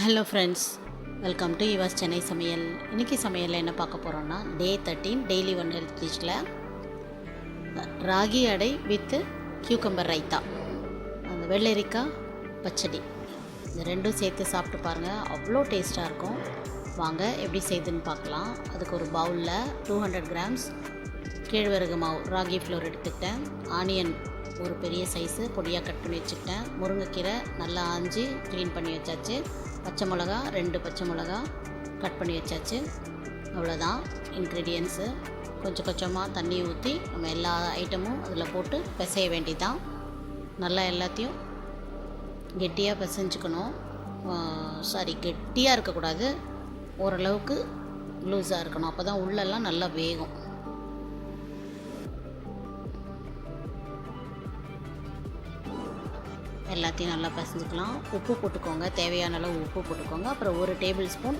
Hello friends welcome to yours Chennai சமையல் இன்றைக்கி சமையலில் என்ன பார்க்க போகிறோன்னா day thirteen daily one health டிஷ்ஷில் ragi அடை வித்து கியூக்கம்பர் ரைத்தா அந்த வெள்ளரிக்காய் பச்சடி. இந்த ரெண்டும் சேர்த்து சாப்பிட்டு பாருங்கள் அவ்வளோ டேஸ்ட்டாக இருக்கும். வாங்க எப்படி செய்யுதுன்னு பார்க்கலாம். அதுக்கு ஒரு பவுலில் டூ ஹண்ட்ரட் கிராம்ஸ் கேழ்வரகு மாவு ராகி ஃப்ளோர் எடுத்துக்கிட்டேன். ஆனியன் ஒரு பெரிய சைஸு பொடியாக கட் பண்ணி வச்சுக்கிட்டேன். முருங்கைக்கீரை நல்லா ஆஞ்சி க்ளீன் பண்ணி வச்சாச்சு. பச்சை மிளகா ரெண்டு பச்சை மிளகா கட் பண்ணி வச்சாச்சு. அவ்வளோதான் இன்க்ரீடியன்ஸு கொஞ்சம் கொஞ்சமாக தண்ணி ஊற்றி நம்ம எல்லா ஐட்டமும் அதில் போட்டு பிசைய வேண்டிதான். நல்லா எல்லாத்தையும் கெட்டியாக பிசைஞ்சுக்கணும். சாரி கெட்டியாக இருக்கக்கூடாது. ஓரளவுக்கு லூஸாக இருக்கணும். அப்போ தான் உள்ளெல்லாம் நல்லா வேகும். எல்லாத்தையும் நல்லா பசஞ்சுக்கலாம். உப்பு போட்டுக்கோங்க. தேவையான அளவு உப்பு போட்டுக்கோங்க. அப்புறம் ஒரு டேபிள் ஸ்பூன்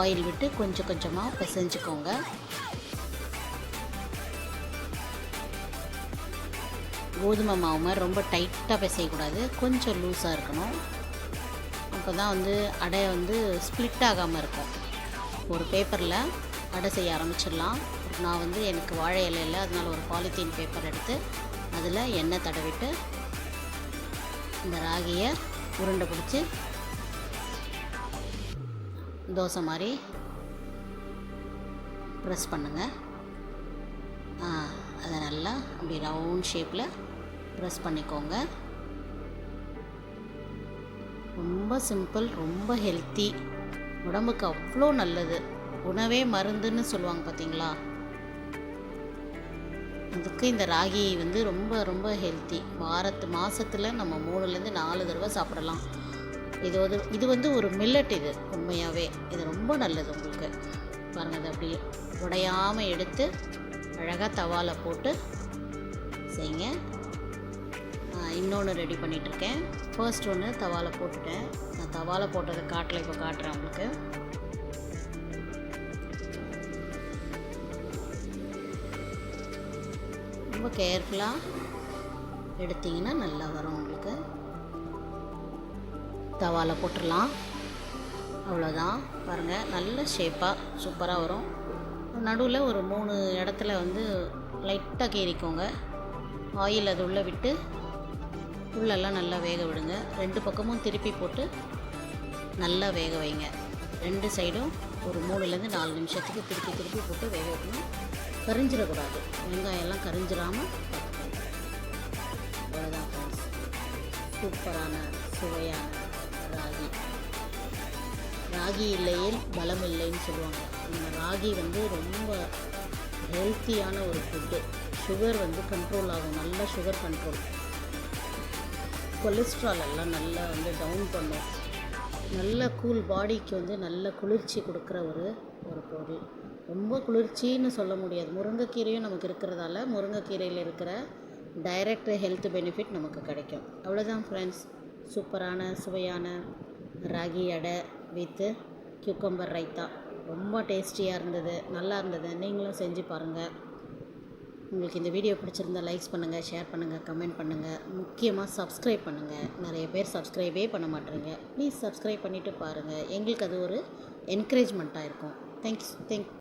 ஆயில் விட்டு கொஞ்சம் கொஞ்சமாக பசஞ்சுக்கோங்க. கோதுமை மாவு மாதிரி ரொம்ப டைட்டாக பிசையக்கூடாது. கொஞ்சம் லூஸாக இருக்கணும். அப்போ தான் வந்து அடை வந்து ஸ்ப்ளிட் ஆகாமல் இருக்கும். ஒரு பேப்பரில் அடை செய்ய ஆரம்பிச்சிடலாம். நான் வந்து எனக்கு வாழை இலையில் அதனால் ஒரு பாலித்தீன் பேப்பர் எடுத்து அதில் எண்ணெய் தடவிட்டு இந்த ராகியை உருண்டை பிடிச்சி தோசை மாதிரி ப்ரெஸ் பண்ணுங்கள் அதை நல்லா அப்படி ரவுண்ட் ஷேப்பில் ப்ரெஸ் பண்ணிக்கோங்க. ரொம்ப சிம்பிள் ரொம்ப ஹெல்த்தி உடம்புக்கு அவ்வளோ நல்லது. உணவே மருந்துன்னு சொல்லுவாங்க பார்த்தீங்களா அதுக்கு இந்த ராகி வந்து ரொம்ப ரொம்ப ஹெல்த்தி வாரத்து மாதத்தில் நம்ம மூணுலேருந்து நாலு தடவை சாப்பிடலாம். இது வந்து இது வந்து ஒரு மில்லட் இது உண்மையாகவே இது ரொம்ப நல்லது உங்களுக்கு. பாருங்கள் அது அப்படி உடையாமல் எடுத்து அழகாக தவாவில் போட்டு செய்யுங்க. இன்னொன்று ரெடி பண்ணிகிட்ருக்கேன் ஃபர்ஸ்ட் ஒன்று தவாவில் போட்டுட்டேன். நான் தவாவில் போட்டதை காட்டில் இப்போ காட்டுறேன் உங்களுக்கு. ரொம்ப கேர்ஃபுல்லாக எடுத்திங்கன்னா நல்லா வரும் உங்களுக்கு. தவாவில் போட்டுடலாம். அவ்வளோதான். பாருங்கள் நல்ல ஷேப்பாக சூப்பராக வரும். நடுவில் ஒரு மூணு இடத்துல வந்து லைட்டாக கீறிக்கோங்க. ஆயில் அது உள்ளே விட்டு உள்ளெல்லாம் நல்லா வேக விடுங்க. ரெண்டு பக்கமும் திருப்பி போட்டு நல்லா வேக வைங்க. ரெண்டு சைடும் ஒரு மூணுலேருந்து நாலு நிமிஷத்துக்கு திருப்பி திருப்பி போட்டு வேக வைக்கணும். கரிஞ்சிடக்கூடாது. வெங்காயம்லாம் கரிஞ்சிடாமல் அவ்வளோதான் ஃப்ரெண்ட்ஸ் சூப்பரான சுவையான ராகி. ராகி இல்லையே பலம் இல்லைன்னு சொல்லுவாங்க. இந்த ராகி வந்து ரொம்ப ஹெல்த்தியான ஒரு ஃபுட்டு சுகர் வந்து கண்ட்ரோல் ஆகும். நல்ல சுகர் கண்ட்ரோல் கொலஸ்ட்ரால் எல்லாம் நல்லா வந்து டவுன் பண்ணும். நல்ல கூல் பாடிக்கு வந்து நல்ல குளிர்ச்சி கொடுக்குற ஒரு ஒரு பொருள். ரொம்ப குளிர்ச்சின்னு சொல்ல முடியாது. முருங்கைக்கீரையும் நமக்கு இருக்கிறதால முருங்கைக்கீரையில் இருக்கிற டைரக்ட் ஹெல்த் பெனிஃபிட் நமக்கு கிடைக்கும். அவ்வளோதான் ஃப்ரெண்ட்ஸ் சூப்பரான சுவையான ராகி அடை வித்து கியூக்கம்பர் ரைத்தா ரொம்ப டேஸ்டியாக இருந்தது. நல்லா இருந்தது. நீங்களும் செஞ்சு பாருங்கள் உங்களுக்கு இந்த வீடியோ பிடிச்சிருந்தா லைக்ஸ் பண்ணுங்கள் ஷேர் பண்ணுங்கள் கமெண்ட் பண்ணுங்கள் முக்கியமாக சப்ஸ்கிரைப் பண்ணுங்கள் நிறைய பேர் சப்ஸ்கிரைபே பண்ண மாட்டேறீங்க ப்ளீஸ் சப்ஸ்கிரைப் பண்ணிவிட்டு பாருங்கள் எங்களுக்கு அது ஒரு என்கரேஜ்மெண்ட்டாக இருக்கும். Thanks thank